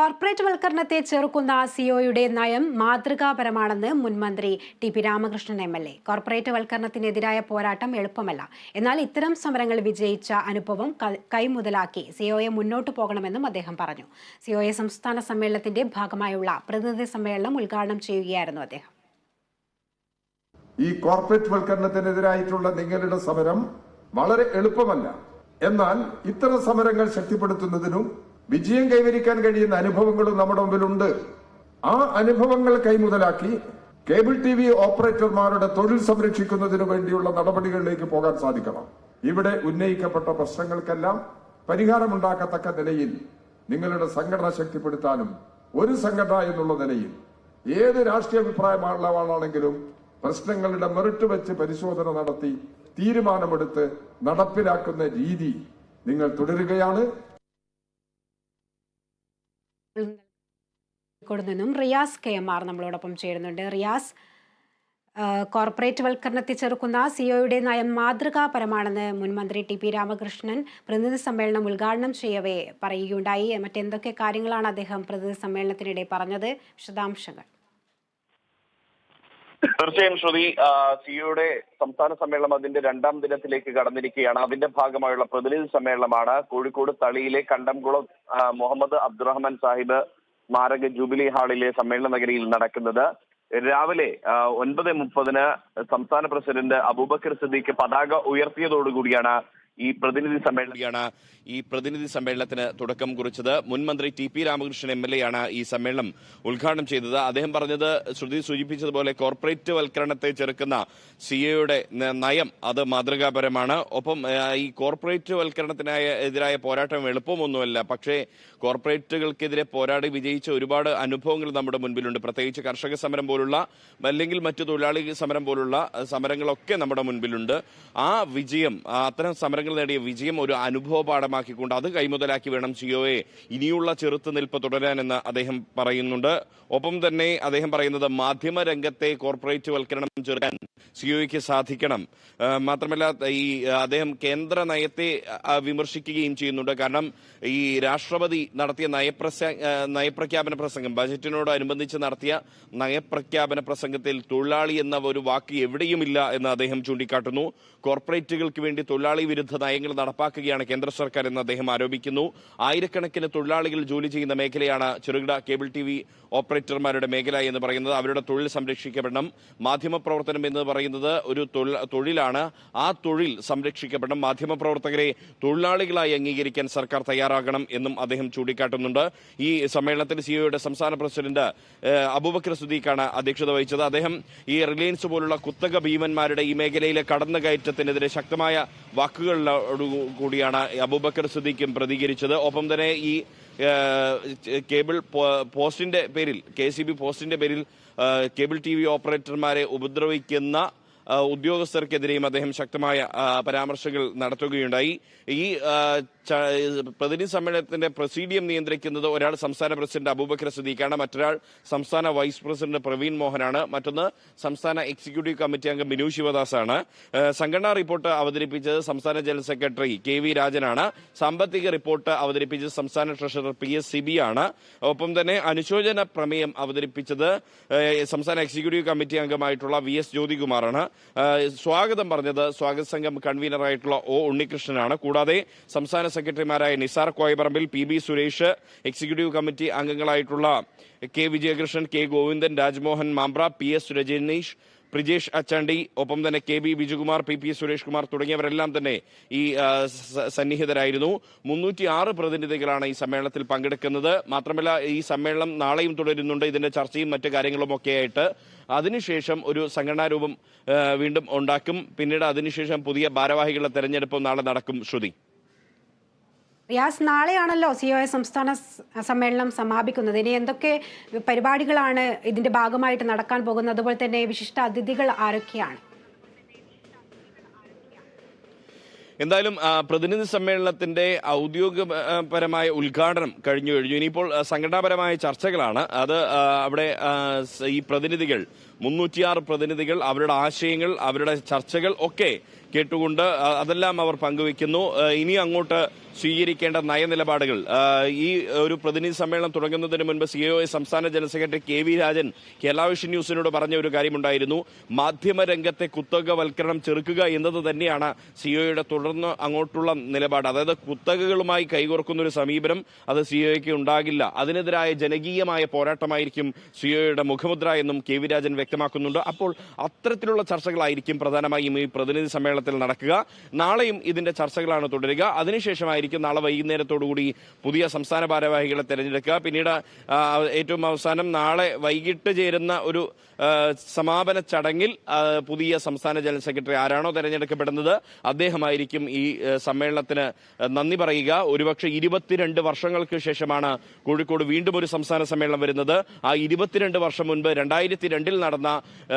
Corporate വൽക്കരണത്തെ ചെറുക്കുന്ന സിഒയുടെ നയം മാതൃകാപരമാണെന്ന് മുൻമന്ത്രി T P Ramakrishnan M L A. Corporate വൽക്കരണത്തിനെതിരായ പോരാട്ടം എളുപ്പമല്ല. എന്നാൽ ഇത്തരം സമരങ്ങൾ വിജയിച്ച അനുഭവം കൈമുതലാക്കി സിഒയെ മുന്നോട്ട് പോകണമെന്നും അദ്ദേഹം പറഞ്ഞു. സിഒയെ സംസ്ഥാന സമ്മേളനത്തിന്റെ ഭാഗമായുള്ള പ്രതിനിധി സമ്മേളനം ഉദ്ഘാടനം ചെയ്യുകയായിരുന്നു അദ്ദേഹം. ഈ കോർപ്പറേറ്റ് വൽക്കരണത്തിനെതിരായിട്ടുള്ള നിങ്ങളുടെ സമരം വളരെ എളുപ്പമല്ല. എന്നാൽ ഇത്തരം സമരങ്ങൾ ശക്തിപ്പെടുത്തുന്നതിനും വിജയം കൈവരിക്കാൻ കഴിയുന്ന അനുഭവങ്ങളും നമ്മുടെ മുമ്പിലുണ്ട്. ആ അനുഭവങ്ങൾ കൈമുതലാക്കി കേബിൾ ടി വി ഓപ്പറേറ്റർമാരുടെ തൊഴിൽ സംരക്ഷിക്കുന്നതിനു വേണ്ടിയുള്ള നടപടികളിലേക്ക് പോകാൻ സാധിക്കണം. ഇവിടെ ഉന്നയിക്കപ്പെട്ട പ്രശ്നങ്ങൾക്കെല്ലാം പരിഹാരമുണ്ടാക്കത്തക്ക നിലയിൽ നിങ്ങളുടെ സംഘടന ശക്തിപ്പെടുത്താനും ഒരു സംഘടന എന്നുള്ള നിലയിൽ ഏത് രാഷ്ട്രീയ അഭിപ്രായമുള്ളവാളാണെങ്കിലും പ്രശ്നങ്ങളുടെ മെറിറ്റ് വെച്ച് പരിശോധന നടത്തി തീരുമാനമെടുത്ത് നടപ്പിലാക്കുന്ന രീതി നിങ്ങൾ തുടരുകയാണ്. കോഴിക്കോട് നിന്നും റിയാസ് കെ എം ആർ നമ്മളോടൊപ്പം ചേരുന്നുണ്ട്. റിയാസ് കോർപ്പറേറ്റ് വൽക്കരണത്തെ ചെറുക്കുന്ന സിഒയുടെ നയം മാതൃകാപരമാണെന്ന് മുൻമന്ത്രി ടി പി രാമകൃഷ്ണൻ പ്രതിനിധി സമ്മേളനം ഉദ്ഘാടനം ചെയ്യവേ പറയുകയുണ്ടായി. മറ്റെന്തൊക്കെ കാര്യങ്ങളാണ് അദ്ദേഹം പ്രതിനിധി സമ്മേളനത്തിനിടെ പറഞ്ഞത്? വിശദാംശങ്ങൾ. തീർച്ചയായും ശ്രുതി സിയുടെ സംസ്ഥാന സമ്മേളനം അതിന്റെ രണ്ടാം ദിനത്തിലേക്ക് കടന്നിരിക്കുകയാണ്. അതിന്റെ ഭാഗമായുള്ള പ്രതിനിധി സമ്മേളനമാണ് കോഴിക്കോട് തളിയിലെ കണ്ടംകുളം മുഹമ്മദ് അബ്ദുറഹ്മാൻ സാഹിബ് സ്മാരക ജൂബിലി ഹാളിലെ സമ്മേളന നഗരിയിൽ നടക്കുന്നത്. രാവിലെ ഒൻപത് മുപ്പതിന് സംസ്ഥാന പ്രസിഡന്റ് അബൂബക്കർ സിദ്ദീഖ് പതാക ഉയർത്തിയതോടുകൂടിയാണ് ഈ പ്രതിനിധി സമ്മേളനമാണ് ഈ പ്രതിനിധി സമ്മേളനത്തിന് തുടക്കം കുറിച്ചത്. മുൻ മന്ത്രി T P Ramakrishnan M L A ആണ് ഈ സമ്മേളനം ഉദ്ഘാടനം ചെയ്തത്. അദ്ദേഹം പറഞ്ഞത് ശ്രുതി സൂചിപ്പിച്ചതുപോലെ കോർപ്പറേറ്റ് വൽക്കരണത്തെ ചെറുക്കുന്ന സി എയുടെ നയം അത് മാതൃകാപരമാണ്. ഒപ്പം ഈ കോർപ്പറേറ്റ് വൽക്കരണത്തിനായ എതിരായ പോരാട്ടം എളുപ്പമൊന്നുമല്ല. പക്ഷേ കോർപ്പറേറ്റുകൾക്കെതിരെ പോരാടി വിജയിച്ച ഒരുപാട് അനുഭവങ്ങൾ നമ്മുടെ മുൻപിലുണ്ട്. പ്രത്യേകിച്ച് കർഷക സമരം പോലുള്ള അല്ലെങ്കിൽ മറ്റു തൊഴിലാളി സമരം പോലുള്ള സമരങ്ങളൊക്കെ നമ്മുടെ മുൻപിലുണ്ട്. ആ വിജയം അത്തരം സമരങ്ങൾ നേടിയ വിജയം ഒരു അനുഭവ പാഠമാക്കിക്കൊണ്ട് അത് കൈമുതലാക്കി വേണം സിഒയെ ഇനിയുള്ള ചെറുത്തുനിൽപ്പ് തുടരാനെന്ന് അദ്ദേഹം പറയുന്നുണ്ട്. ഒപ്പം തന്നെ അദ്ദേഹം പറയുന്നത് മാധ്യമ രംഗത്തെ കോർപ്പറേറ്റ് വൽക്കരണം ചെറുക്കാൻ സിയോയ്ക്ക് സാധിക്കണം. മാത്രമല്ല ഈ അദ്ദേഹം കേന്ദ്ര നയത്തെ വിമർശിക്കുകയും ചെയ്യുന്നുണ്ട്. കാരണം ഈ രാഷ്ട്രപതി നടത്തിയ നയപ്രസ നയപ്രഖ്യാപന പ്രസംഗം ബജറ്റിനോടനുബന്ധിച്ച് നടത്തിയ നയപ്രഖ്യാപന പ്രസംഗത്തിൽ തൊഴിലാളി എന്ന ഒരു വാക്ക് എവിടെയുമില്ല എന്ന് അദ്ദേഹം ചൂണ്ടിക്കാട്ടുന്നു. കോർപ്പറേറ്റുകൾക്ക് വേണ്ടി തൊഴിലാളി വിരുദ്ധ നയങ്ങൾ നടപ്പാക്കുകയാണ് കേന്ദ്ര സർക്കാർ എന്ന് അദ്ദേഹം ആരോപിക്കുന്നു. ആയിരക്കണക്കിന് തൊഴിലാളികൾ ജോലി ചെയ്യുന്ന മേഖലയാണ് ചെറുകിട കേബിൾ ടി വി ഓപ്പറേറ്റർമാരുടെ മേഖല എന്ന് പറയുന്നത്. അവരുടെ തൊഴിൽ സംരക്ഷിക്കപ്പെടണം. മാധ്യമപ്രവർത്തനം എന്ന് പറയുന്നത് ഒരു തൊഴിലാണ്. ആ തൊഴിൽ സംരക്ഷിക്കപ്പെടണം. മാധ്യമപ്രവർത്തകരെ തൊഴിലാളികളായി അംഗീകരിക്കാൻ സർക്കാർ തയ്യാറാകണം എന്നും അദ്ദേഹം ചൂണ്ടിക്കാട്ടുന്നുണ്ട്. ഈ സമ്മേളനത്തിൽ സിഒയുടെ സംസ്ഥാന പ്രസിഡന്റ് അബൂബക്കർ സുദീഖാണ് അധ്യക്ഷത വഹിച്ചത്. അദ്ദേഹം ഈ റിലയൻസ് പോലുള്ള കുത്തക ഭീമന്മാരുടെ ഈ മേഖലയിലെ കടന്നുകയറ്റത്തിനെതിരെ ശക്തമായ വാക്കുകളോടു കൂടിയാണ് അബൂബക്കർ സിദ്ദീഖും പ്രതികരിച്ചത്. ഒപ്പം തന്നെ ഈ കേബിൾ പോസ്റ്റിന്റെ പേരിൽ കെ പോസ്റ്റിന്റെ പേരിൽ കേബിൾ ടി വി ഓപ്പറേറ്റർമാരെ ഉപദ്രവിക്കുന്ന ഉദ്യോഗസ്ഥർക്കെതിരെയും അദ്ദേഹം ശക്തമായ പരാമർശങ്ങൾ നടത്തുകയുണ്ടായി. ഈ പ്രതിനിധി സമ്മേളനത്തിന്റെ പ്രസീഡിയം നിയന്ത്രിക്കുന്നത് ഒരാൾ സംസ്ഥാന പ്രസിഡന്റ് അബൂബക്കർ സദീഖാണ് മറ്റൊരാൾ സംസ്ഥാന വൈസ് പ്രസിഡന്റ് പ്രവീൺ മോഹനാണ്. മറ്റൊന്ന് സംസ്ഥാന എക്സിക്യൂട്ടീവ് കമ്മിറ്റി അംഗം ബിനു ശിവദാസാണ്. സംഘടനാ റിപ്പോർട്ട് അവതരിപ്പിച്ചത് സംസ്ഥാന ജനറൽ സെക്രട്ടറി കെ വി രാജനാണ്. സാമ്പത്തിക റിപ്പോർട്ട് അവതരിപ്പിച്ചത് സംസ്ഥാന treasurer P S C B ആണ്. ഒപ്പം തന്നെ അനുശോചന പ്രമേയം അവതരിപ്പിച്ചത് സംസ്ഥാന എക്സിക്യൂട്ടീവ് കമ്മിറ്റി അംഗമായിട്ടുള്ള വി എസ് ജ്യോതികുമാറാണ്. സ്വാഗതം പറഞ്ഞത് സ്വാഗത സംഘം കൺവീനറായിട്ടുള്ള ഒ ഉണ്ണികൃഷ്ണനാണ്. കൂടാതെ സംസ്ഥാന സെക്രട്ടറിമാരായ Nisar Koyaparambil P B Suresh executive committee അംഗങ്ങളായിട്ടുള്ള K Vijayakrishnan K Govindan Rajmohan Mambra P S Rajaneesh Prijesh Achandi ഒപ്പം തന്നെ K B Bijukumar P P Suresh Kumar തുടങ്ങിയവരെല്ലാം തന്നെ ഈ സന്നിഹിതരായിരുന്നു. മുന്നൂറ്റി ആറ് പ്രതിനിധികളാണ് ഈ സമ്മേളനത്തിൽ പങ്കെടുക്കുന്നത്. മാത്രമല്ല ഈ സമ്മേളനം നാളെയും തുടരുന്നുണ്ട്. ഇതിന്റെ ചർച്ചയും മറ്റു കാര്യങ്ങളും ഒക്കെ ആയിട്ട് അതിനുശേഷം ഒരു സംഘടനാരൂപം വീണ്ടും ഉണ്ടാക്കും. പിന്നീട് അതിനുശേഷം പുതിയ ഭാരവാഹികളുടെ തെരഞ്ഞെടുപ്പും നാളെ നടക്കും. ശ്രുതി. റിയാസ് നാളെയാണല്ലോ സി ഒ എ സംസ്ഥാന സമ്മേളനം സമാപിക്കുന്നത്. ഇനി എന്തൊക്കെ പരിപാടികളാണ് ഇതിന്റെ ഭാഗമായിട്ട് നടക്കാൻ പോകുന്നത്? അതുപോലെ തന്നെ വിശിഷ്ട അതിഥികൾ ആരൊക്കെയാണ്? എന്തായാലും പ്രതിനിധി സമ്മേളനത്തിന്റെ ഔദ്യോഗികപരമായ ഉദ്ഘാടനം കഴിഞ്ഞു കഴിഞ്ഞു. ഇനിയിപ്പോൾ സംഘടനാപരമായ ചർച്ചകളാണ്. അത് അവിടെ ഈ പ്രതിനിധികൾ മുന്നൂറ്റിയാറ് പ്രതിനിധികൾ അവരുടെ ആശയങ്ങൾ അവരുടെ ചർച്ചകൾ ഒക്കെ കേട്ടുകൊണ്ട് അതെല്ലാം അവർ പങ്കുവെക്കുന്നു ഇനി അങ്ങോട്ട് സ്വീകരിക്കേണ്ട നയനിലപാടുകൾ. ഈ ഒരു പ്രതിനിധി സമ്മേളനം തുടങ്ങുന്നതിന് മുൻപ് സി ഒ സംസ്ഥാന general secretary K V Rajan Keralavision ന്യൂസിനോട് പറഞ്ഞ ഒരു കാര്യമുണ്ടായിരുന്നു. മാധ്യമരംഗത്തെ കുത്തകവൽക്കരണം ചെറുക്കുക എന്നത് തന്നെയാണ് സി ഒയുടെ തുടർന്ന് അങ്ങോട്ടുള്ള നിലപാട്. അതായത് കുത്തകകളുമായി കൈകോർക്കുന്ന ഒരു സമീപനം അത് സി ഒയ്ക്ക് ഉണ്ടാകില്ല. അതിനെതിരായ ജനകീയമായ പോരാട്ടമായിരിക്കും സി ഒയുടെ മുഖമുദ്ര എന്നും കെ വി രാജൻ വ്യക്തമാക്കുന്നുണ്ട്. അപ്പോൾ അത്തരത്തിലുള്ള ചർച്ചകളായിരിക്കും പ്രധാനമായും ഈ പ്രതിനിധി സമ്മേളനത്തിൽ നടക്കുക. നാളെയും ഇതിന്റെ ചർച്ചകളാണ് തുടരുക. അതിനുശേഷമായിരിക്കും നാളെ വൈകുന്നേരത്തോടുകൂടി പുതിയ സംസ്ഥാന ഭാരവാഹികളെ തെരഞ്ഞെടുക്കുക. പിന്നീട് ഏറ്റവും അവസാനം നാളെ വൈകിട്ട് ചേരുന്ന ഒരു സമാപന ചടങ്ങിൽ പുതിയ സംസ്ഥാന ജനറൽ സെക്രട്ടറി ആരാണോ തെരഞ്ഞെടുക്കപ്പെടുന്നത് അദ്ദേഹമായിരിക്കും ഈ സമ്മേളനത്തിന് നന്ദി പറയുക. ഒരുപക്ഷെ ഇരുപത്തിരണ്ട് വർഷങ്ങൾക്ക് ശേഷമാണ് കോഴിക്കോട് വീണ്ടും ഒരു സംസ്ഥാന സമ്മേളനം വരുന്നത്. ആ ഇരുപത്തിരണ്ട് വർഷം മുൻപ് രണ്ടായിരത്തി രണ്ടിൽ നടന്ന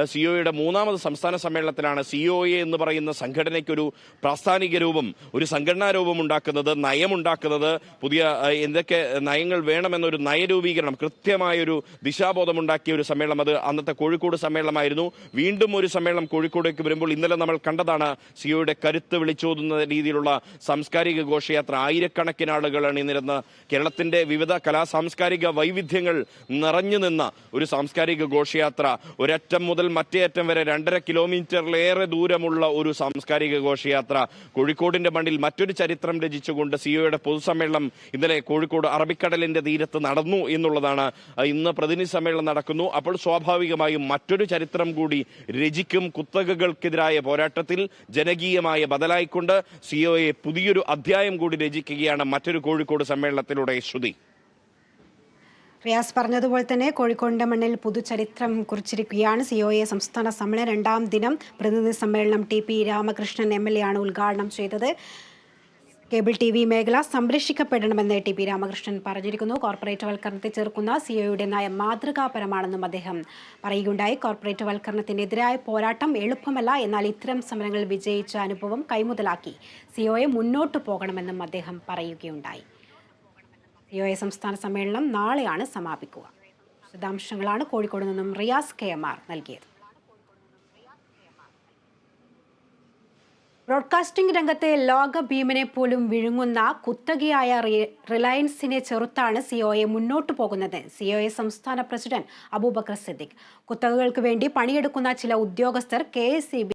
സിഒയുടെ മൂന്നാമത് സംസ്ഥാന സമ്മേളനത്തിലാണ് സിഒഎ എന്ന് പറയുന്ന സംഘടനയ്ക്കൊരു പ്രാസ്ഥാനിക രൂപം ഒരു സംഘടനാ രൂപം ഉണ്ടാക്കുന്നത് നയമുണ്ടാക്കുന്നത് പുതിയ എന്തൊക്കെ നയങ്ങൾ വേണമെന്നൊരു നയരൂപീകരണം കൃത്യമായൊരു ദിശാബോധം ഉണ്ടാക്കിയ ഒരു സമ്മേളനം. അത് അന്നത്തെ കോഴിക്കോട് സമ്മേളനമായിരുന്നു. വീണ്ടും ഒരു സമ്മേളനം കോഴിക്കോടേക്ക് വരുമ്പോൾ ഇന്നലെ നമ്മൾ കണ്ടതാണ് സിഒയുടെ കരുത്ത് വിളിച്ചോതുന്ന രീതിയിലുള്ള സാംസ്കാരിക ഘോഷയാത്ര. ആയിരക്കണക്കിന് ആളുകൾ അണിനിരുന്ന കേരളത്തിന്റെ വിവിധ കലാ സാംസ്കാരിക വൈവിധ്യങ്ങൾ നിറഞ്ഞു നിന്ന ഒരു സാംസ്കാരിക ഘോഷയാത്ര. ഒരറ്റം മുതൽ മറ്റേ അറ്റം വരെ രണ്ടര കിലോമീറ്ററിലേറെ ദൂരമുള്ള ഒരു സാംസ്കാരിക ഘോഷയാത്ര കോഴിക്കോടിന്റെ മണ്ണിൽ മറ്റൊരു ചരിത്രം രചിച്ചുകൊണ്ട് സിഒയുടെ പൊതുസമ്മേളനം ഇന്നലെ കോഴിക്കോട് അറബിക്കടലിന്റെ തീരത്ത് നടന്നു എന്നുള്ളതാണ്. ഇന്ന് പ്രതിനിധി സമ്മേളനം നടക്കുന്നു. അപ്പോൾ സ്വാഭാവികമായും മറ്റൊരു ചരിത്രം കൂടി രചിക്കും. കുത്തകകൾക്കെതിരായ പോരാട്ടത്തിൽ ജനകീയമായ ബദലായിക്കൊണ്ട് സിഒയെ പുതിയൊരു അധ്യായം കൂടി രചിക്കുകയാണ് മറ്റൊരു കോഴിക്കോട് സമ്മേളനത്തിലൂടെ ശ്രുതി. റിയാസ് പറഞ്ഞതുപോലെ തന്നെ കോഴിക്കോടിന്റെ മണ്ണിൽ പുതുചരിത്രം കുറിച്ചിരിക്കുകയാണ്. സി ഒ എ സംസ്ഥാന സമ്മേളനം രണ്ടാം ദിനം പ്രതിനിധി സമ്മേളനം T P Ramakrishnan M L A ആണ് ഉദ്ഘാടനം ചെയ്തത്. കേബിൾ ടി വി മേഖല സംരക്ഷിക്കപ്പെടണമെന്ന് ടി പി രാമകൃഷ്ണൻ പറഞ്ഞിരിക്കുന്നു. കോർപ്പറേറ്റ് വൽക്കരണത്തെ ചേർക്കുന്ന സി ഒയുടെ നയം മാതൃകാപരമാണെന്നും അദ്ദേഹം പറയുകയുണ്ടായി. കോർപ്പറേറ്റ് വൽക്കരണത്തിനെതിരായ പോരാട്ടം എളുപ്പമല്ല എന്നാൽ ഇത്തരം സമരങ്ങൾ വിജയിച്ച അനുഭവം കൈമുതലാക്കി. സി മുന്നോട്ട് പോകണമെന്നും അദ്ദേഹം പറയുകയുണ്ടായി. ഒ എ സംസ്ഥാന സമ്മേളനം നാളെയാണ് സമാപിക്കുക. വിശദാംശങ്ങളാണ് കോഴിക്കോട് നിന്നും റിയാസ് കെ എം ആർ നൽകിയത്. ബ്രോഡ്കാസ്റ്റിംഗ് രംഗത്തെ ലോക ഭീമനെ പോലും വിഴുങ്ങുന്ന കുത്തകയായ റിലയൻസിനെ ചെറുത്താണ് സി ഒ എ മുന്നോട്ടു പോകുന്നത്. സി ഒ എ സംസ്ഥാന പ്രസിഡന്റ് അബൂബക്കർ സിദ്ദിഖ്. കുത്തകകൾക്ക് വേണ്ടി പണിയെടുക്കുന്ന ചില ഉദ്യോഗസ്ഥർ കെ